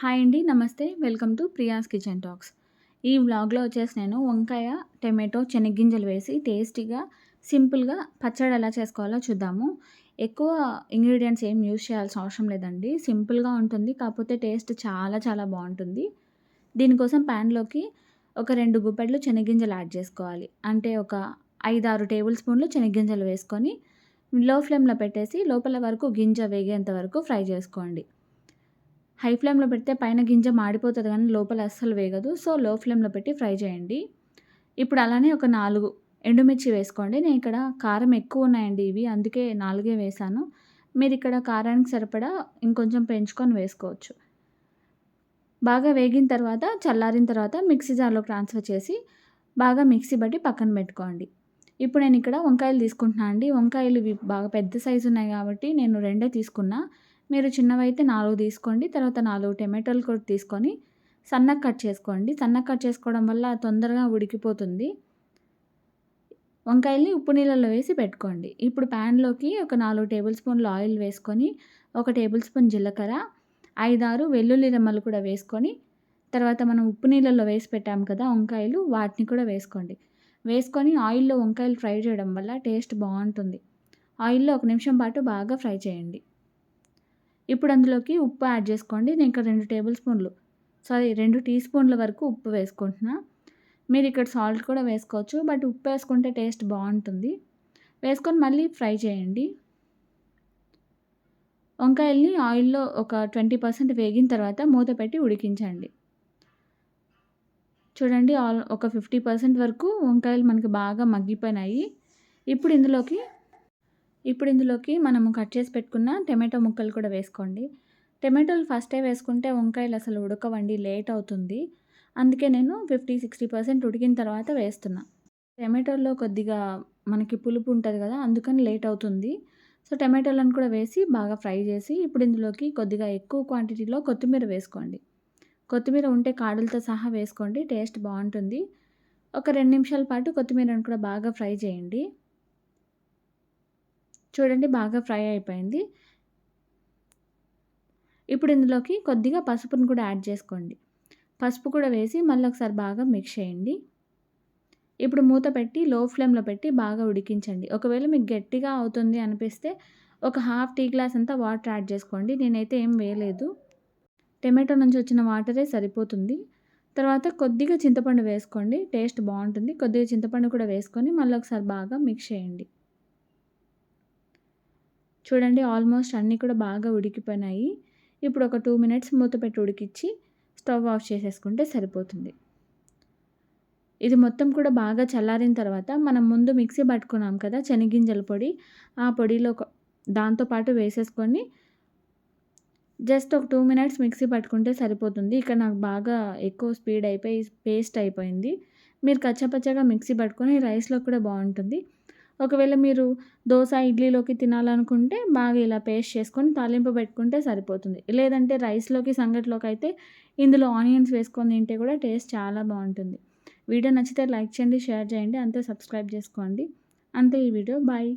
Hi అండి నమస్తే. Welcome to Priya's kitchen talks. ఈ వ్లాగ్లో వచ్చేసి నేను వంకాయ టమాటో శనగ్గింజలు వేసి టేస్టీగా సింపుల్గా పచ్చడి ఎలా చేసుకోవాలో చూద్దాము. ఎక్కువ ఇంగ్రీడియంట్స్ ఏం యూజ్ చేయాల్సిన అవసరం లేదండి. సింపుల్గా ఉంటుంది కాకపోతే టేస్ట్ చాలా చాలా బాగుంటుంది. దీనికోసం ప్యాన్లోకి ఒక రెండు గుప్పెట్లు శనగ్గింజలు యాడ్ చేసుకోవాలి. అంటే ఒక ఐదు ఆరు టేబుల్ స్పూన్లు శనగ్గింజలు వేసుకొని లో ఫ్లేమ్లో పెట్టేసి లోపల వరకు గింజ వేగేంత వరకు ఫ్రై చేసుకోండి. హై ఫ్లేమ్లో పెడితే పైన గింజ మాడిపోతుంది కానీ లోపల అస్సలు వేగదు. సో లో ఫ్లేమ్లో పెట్టి ఫ్రై చేయండి. ఇప్పుడు అలానే ఒక నాలుగు ఎండుమిర్చి వేసుకోండి. నేను ఇక్కడ కారం ఎక్కువ ఉన్నాయండి ఇవి అందుకే నాలుగే వేసాను. మీరు ఇక్కడ కారానికి సరిపడా ఇంకొంచెం పెంచుకొని వేసుకోవచ్చు. బాగా వేగిన తర్వాత చల్లారిన తర్వాత మిక్సీ జార్లో ట్రాన్స్ఫర్ చేసి బాగా మిక్సీ బట్టి పక్కన పెట్టుకోండి. ఇప్పుడు నేను ఇక్కడ వంకాయలు తీసుకుంటున్నాను అండి. వంకాయలు ఇవి బాగా పెద్ద సైజు ఉన్నాయి కాబట్టి నేను రెండే తీసుకున్నా. మీరు చిన్నవైతే నాలుగు తీసుకోండి తర్వాత నాలుగు టమాటోలు కూడా తీసుకొని సన్నగా కట్ చేసుకోండి. సన్నగా కట్ చేసుకోవడం వల్ల తొందరగా ఉడికిపోతుంది. వంకాయల్ని ఉప్పు నీళ్ళలో వేసి పెట్టుకోండి. ఇప్పుడు ప్యాన్లోకి ఒక నాలుగు టేబుల్ స్పూన్లు ఆయిల్ వేసుకొని ఒక టేబుల్ స్పూన్ జీలకర్ర ఐదారు వెల్లుల్లి రెమ్మలు కూడా వేసుకొని తర్వాత మనం ఉప్పు నీళ్ళలో వేసి పెట్టాము కదా వంకాయలు వాటిని కూడా వేసుకోండి. వేసుకొని ఆయిల్లో వంకాయలు ఫ్రై చేయడం వల్ల టేస్ట్ బాగుంటుంది. ఆయిల్లో ఒక నిమిషం పాటు బాగా ఫ్రై చేయండి. ఇప్పుడు అందులోకి ఉప్పు యాడ్ చేసుకోండి. నేను ఇక్కడ రెండు టేబుల్ స్పూన్లు సారీ రెండు టీ స్పూన్ల వరకు ఉప్పు వేసుకుంటున్నా. మీరు ఇక్కడ సాల్ట్ కూడా వేసుకోవచ్చు బట్ ఉప్పు వేసుకుంటే టేస్ట్ బాగుంటుంది. వేసుకొని మళ్ళీ ఫ్రై చేయండి. వంకాయల్ని ఆయిల్లో ఒక ట్వంటీ పర్సెంట్ వేగిన తర్వాత మూత పెట్టి ఉడికించండి. చూడండి ఆల్ ఒక ఫిఫ్టీ పర్సెంట్ వరకు వంకాయలు మనకి బాగా మగ్గిపోయినాయి. ఇప్పుడు ఇందులోకి ఇప్పుడు ఇందులోకి మనము కట్ చేసి పెట్టుకున్న టమాటో ముక్కలు కూడా వేసుకోండి. టమాటోలు ఫస్టే వేసుకుంటే వంకాయలు అసలు ఉడకవండి లేట్ అవుతుంది. అందుకే నేను ఫిఫ్టీ సిక్స్టీ పర్సెంట్ ఉడికిన తర్వాత వేస్తున్నా. టమాటోల్లో కొద్దిగా మనకి పులుపు ఉంటుంది కదా అందుకని లేట్ అవుతుంది. సో టమాటోలను కూడా వేసి బాగా ఫ్రై చేసి ఇప్పుడు ఇందులోకి కొద్దిగా ఎక్కువ క్వాంటిటీలో కొత్తిమీర వేసుకోండి. కొత్తిమీర ఉంటే కాడలతో సహా వేసుకోండి టేస్ట్ బాగుంటుంది. ఒక రెండు నిమిషాల పాటు కొత్తిమీరను కూడా బాగా ఫ్రై చేయండి. చూడండి బాగా ఫ్రై అయిపోయింది. ఇప్పుడు ఇందులోకి కొద్దిగా పసుపును కూడా యాడ్ చేసుకోండి. పసుపు కూడా వేసి మళ్ళీ ఒకసారి బాగా మిక్స్ చేయండి. ఇప్పుడు మూత పెట్టి లో ఫ్లేమ్లో పెట్టి బాగా ఉడికించండి. ఒకవేళ మీకు గట్టిగా అవుతుంది అనిపిస్తే ఒక హాఫ్ టీ గ్లాస్ అంతా వాటర్ యాడ్ చేసుకోండి. నేనైతే ఏం వేయలేదు. టమాటో నుంచి వచ్చిన వాటరే సరిపోతుంది. తర్వాత కొద్దిగా చింతపండు వేసుకోండి. టేస్ట్ బాగుంటుంది. కొద్దిగా చింతపండు కూడా వేసుకొని మళ్ళీ ఒకసారి బాగా మిక్స్ చేయండి. చూడండి ఆల్మోస్ట్ అన్నీ కూడా బాగా ఉడికిపోయినాయి. ఇప్పుడు ఒక టూ మినిట్స్ మూత పెట్టి ఉడికిచ్చి స్టవ్ ఆఫ్ చేసేసుకుంటే సరిపోతుంది. ఇది మొత్తం కూడా బాగా చల్లారిన తర్వాత మనం ముందు మిక్సీ పట్టుకున్నాం కదా శనగింజల పొడి ఆ పొడిలో దాంతోపాటు వేసేసుకొని జస్ట్ ఒక టూ మినిట్స్ మిక్సీ పట్టుకుంటే సరిపోతుంది. ఇక్కడ నాకు బాగా ఎక్కువ స్పీడ్ అయిపోయి పేస్ట్ అయిపోయింది. మీరు కచ్చపచ్చగా మిక్సీ పట్టుకొని రైస్లో కూడా బాగుంటుంది. ఒకవేళ మీరు దోశ ఇడ్లీలోకి తినాలనుకుంటే బాగా ఇలా పేస్ట్ చేసుకొని తాలింపు పెట్టుకుంటే సరిపోతుంది. లేదంటే రైస్లోకి సంగట్లోకి అయితే ఇందులో ఆనియన్స్ వేసుకొని తింటే కూడా టేస్ట్ చాలా బాగుంటుంది. వీడియో నచ్చితే లైక్ చేయండి షేర్ చేయండి అంతే సబ్స్క్రైబ్ చేసుకోండి. అంతే ఈ వీడియో. బాయ్.